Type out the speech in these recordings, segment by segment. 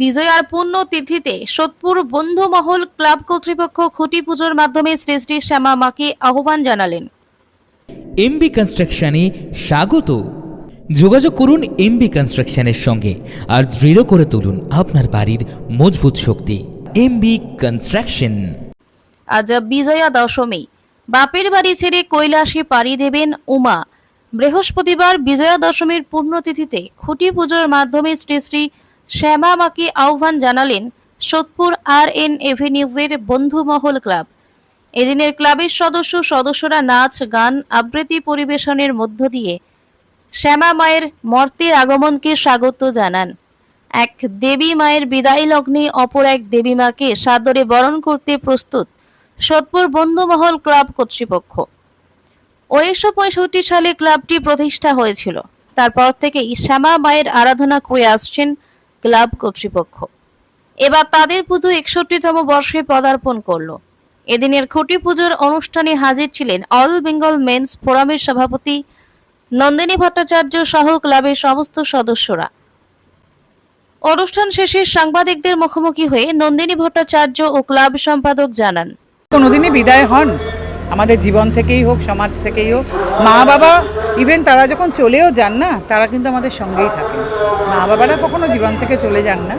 বিজয়ার পূর্ণ তিথিতে সোদপুর বন্ধুমহল ক্লাব কর্তৃপক্ষ খুঁটি পুজোর মাধ্যমে শ্রী শ্রী শ্যামা মাকে আহ্বান জানালেন। এমবি কনস্ট্রাকশনে স্বাগত। যোগাযোগ করুন এমবি কনস্ট্রাকশনের সঙ্গে আর দৃঢ় করে তুলুন আপনার বাড়ির মজবুত শক্তি। এমবি কনস্ট্রাকশন আজ বিজয়া দশমী। বাপের বাড়ি ছেড়ে কৈলাসে পাড়ি দেবেন উমা। বৃহস্পতিবার বিজয়া দশমীর পুণ্যতিথিতে খুঁটি পুজোর মাধ্যমে শ্রী শ্রী শ্যামা মাকে আহ্বান জানালেন সোদপুর আর এন এভিনিউয়ের বন্ধুমহল ক্লাব। এদিনের ক্লাবের সদস্য সদস্যরা নাচ, গান, আবৃত্তি পরিবেশনের মধ্য দিয়ে শ্যামা মায়ের মর্তের আগমনকে স্বাগত জানান। এক দেবী মায়ের বিদায় লগ্নে অপর এক দেবী মাকে সাদরে বরণ করতে প্রস্তুত সোদপুর বন্ধুমহল ক্লাব কর্তৃপক্ষ। উনিশশো পঁয়ষট্টি সালে ক্লাবটি প্রতিষ্ঠা হয়েছিল। তারপর থেকেই শ্যামা মায়ের আরাধনা করে আসছেন ক্লাব কর্তৃপক্ষ। এবার তাদের পুজো একষট্টিতম বর্ষে পদার্পণ করল। এদিনের খুঁটি পুজোর অনুষ্ঠানে হাজির ছিলেন অল বেঙ্গল মেন্স ফোরামের সভাপতি নন্দিনী ভট্টাচার্য সহ ক্লাবের সমস্ত সদস্যরা। অনুষ্ঠান শেষে সাংবাদিকদের মুখোমুখি হয়ে নন্দিনী ভট্টাচার্য ও ক্লাব সম্পাদক জানান। কোনোদিনই বিদায় হন। আমাদের জীবন থেকেই হোক, সমাজ থেকেই হোক, মা বাবা ইভেন তারা যখন চলেও যান না, তারা কিন্তু আমাদের সঙ্গেই থাকেন। মা বাবারা কখনো জীবন থেকে চলে যান না।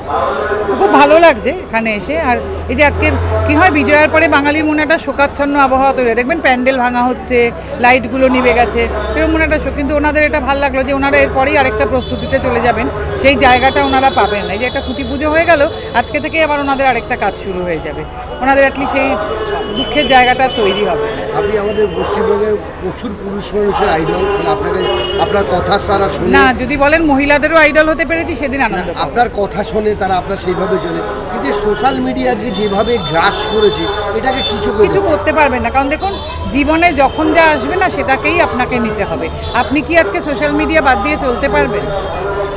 খুব ভালো লাগছে এখানে এসে। আর এই যে আজকে কি হয়, বিজয়ার পরে বাঙালির মনে একটা শোকাচ্ছন্ন আবহাওয়া তৈরি দেখবেন প্যান্ডেল ভাঙা হচ্ছে, লাইটগুলো নিভে গেছে, এরকম মনে একটা শোক। কিন্তু ওনাদের এটা ভালো লাগল যে ওনারা এরপরেই আরেকটা প্রস্তুতিতে চলে যাবেন। সেই জায়গাটা ওনারা পাবেন এই যে একটা খুঁটি পুজো হয়ে গেল, আজকে থেকে আবার ওনাদের আরেকটা কাজ শুরু হয়ে যাবে। ওনাদের অ্যাটলিস্ট সেই দুঃখের জায়গাটা তৈরি হবে। আপনি আমাদের পশ্চিমবঙ্গের প্রচুর পুরুষ মানুষের আইডল আপনাকে আপনার কথা তারা শুনে না যদি বলেন মহিলাদেরও আইডল হতে পেরেছি সেদিন আনন্দ আপনার কথা শুনে তারা আপনার সেইভাবে চলে। কিন্তু সোশ্যাল মিডিয়া আজকে যেভাবে গ্রাস করেছে এটাকে কিছু কিছু করতে পারবেন না। কারণ দেখুন জীবনে যখন যা আসবে না সেটাকেই আপনাকে নিতে হবে। আপনি কি আজকে সোশ্যাল মিডিয়া বাদ দিয়ে চলতে পারবেন?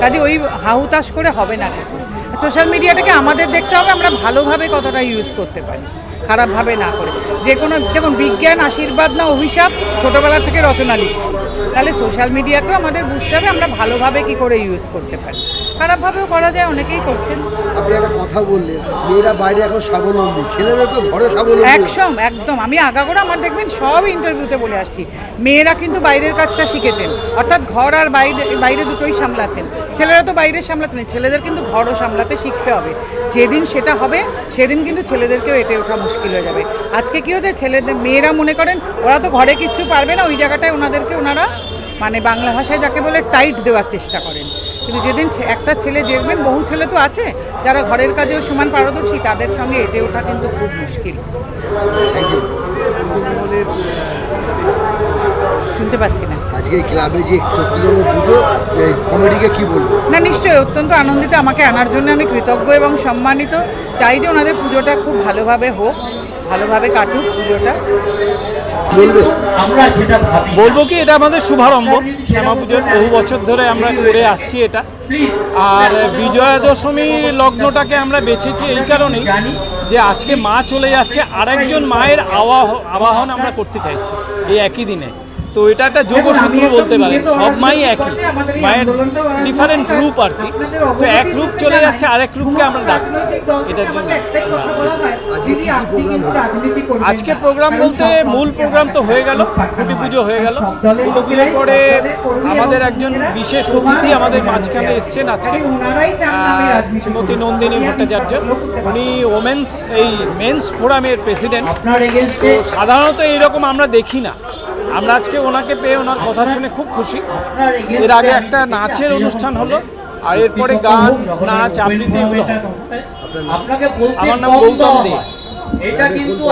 কাজে ওই হাহুতাশ করে হবে না কিছু। সোশ্যাল মিডিয়াটাকে আমাদের দেখতে হবে আমরা ভালোভাবে কতটা ইউজ করতে পারি। খারাপভাবে না করে। যে কোনো দেখুন, বিজ্ঞান, আশীর্বাদ না অভিশাপ ছোটোবেলা থেকে রচনা লিখছি। তাহলে সোশ্যাল মিডিয়াকেও আমাদের বুঝতে হবে আমরা ভালোভাবে কি করে ইউজ করতে পারি। খারাপভাবেও করা যায় অনেকেই করছেন। আপনি একটা কথা বললেন মেয়েরা বাইরে এখন স্বাবলম্বী ছেলেদের তো ঘরে স্বাবলম্বী। একদম একদম। আমি আগাগোড়া আমার দেখবেন সব ইন্টারভিউতে বলে আসছি। মেয়েরা কিন্তু বাইরের কাজটা শিখেছেন। অর্থাৎ ঘর আর বাইরে বাইরে দুটোই সামলাচ্ছেন। ছেলেরা তো বাইরে সামলাচ্ছেন ছেলেদের কিন্তু ঘরও সামলাতে শিখতে হবে। যেদিন সেটা হবে সেদিন কিন্তু ছেলেদেরকেও এটে ওঠা মুশকিল হয়ে যাবে। আজকে কি হচ্ছে ছেলেদের মেয়েরা মনে করেন ওরা তো ঘরে কিছু পারবে না ওই জায়গাটায় ওনাদেরকে ওনারা মানে বাংলা ভাষায় যাকে বলে টাইট দেওয়ার চেষ্টা করেন। কিন্তু যেদিন একটা ছেলে দেখবেন বহু ছেলে তো আছে যারা ঘরের কাজেও সমান পারদর্শী তাদের সঙ্গে এটে ওঠা কিন্তু খুব মুশকিল। শুনতে পাচ্ছি না। আজকে ক্লাবে যে সত্যতম পুজো কমিটিকে কি বলব? না নিশ্চয়ই অত্যন্ত আনন্দিত আমাকে আনার জন্য আমি কৃতজ্ঞ এবং সম্মানিত। চাই যে ওনাদের পুজোটা খুব ভালোভাবে হোক ভালোভাবে কাটুক পুজোটা। বলবে? বলব কি এটা আমাদের শুভারম্ভ। শ্যামা পুজোর বহু বছর ধরে আমরা করে আসছি এটা। আর বিজয়া দশমীর লগ্নটাকে আমরা বেছেছি এই কারণেই যে আজকে মা চলে যাচ্ছে আরেকজন মায়ের আবাহ আবাহন আমরা করতে চাইছি এই একই দিনে। তো এটা একটা যোগসূত্র বলতে পারেন। সব মাই একই। মায়ের ডিফারেন্ট রূপ আর কি। তো এক রূপ চলে যাচ্ছে আরেক রূপকে আমরা ডাকছি। এটার জন্য। আজকে প্রোগ্রাম বলতে মূল প্রোগ্রাম তো হয়ে গেল কুটি পুজো হয়ে গেল। খুঁটি পুজোর পরে আমাদের একজন বিশেষ অতিথি আমাদের মাঝখানে এসছেন আজকে। শ্রীমতী নন্দিনী ভট্টাচার্য। উনি ওমেন্স এই মেন্স ফোরামের প্রেসিডেন্ট তো সাধারণত এইরকম আমরা দেখি না আমরা আজকে ওনাকে পেয়ে ওনার কথা শুনে খুব খুশি। এর আগে একটা নাচের অনুষ্ঠান হলো আর এরপরে গান নাচ আবৃত্তি এগুলো আমার নাম গৌতম দে।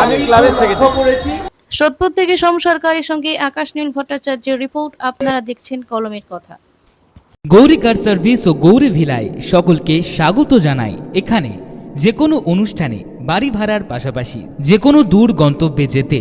আমি ক্লাবের সেক্রেটারি সোদপুর থেকে সোম সরকারের সঙ্গে আকাশ নীল ভট্টাচার্যের রিপোর্ট আপনারা দেখছেন কলমের কথা। গৌরী কার সার্ভিস ও গৌরী ভিলায় সকলকে স্বাগত জানাই। এখানে যে কোনো অনুষ্ঠানে বাড়ি ভাড়ার পাশাপাশি যে কোনো দূর গন্তব্যে যেতে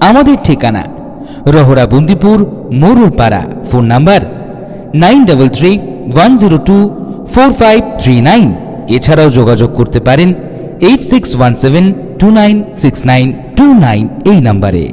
আমাদের ঠিকানা Rahara Bundipur Morulpara phone number nine double three one zero two four five three nine. এছাড়াও যোগাযোগ করতে পারেন eight six one seven two nine six nine two nine এই নাম্বারে।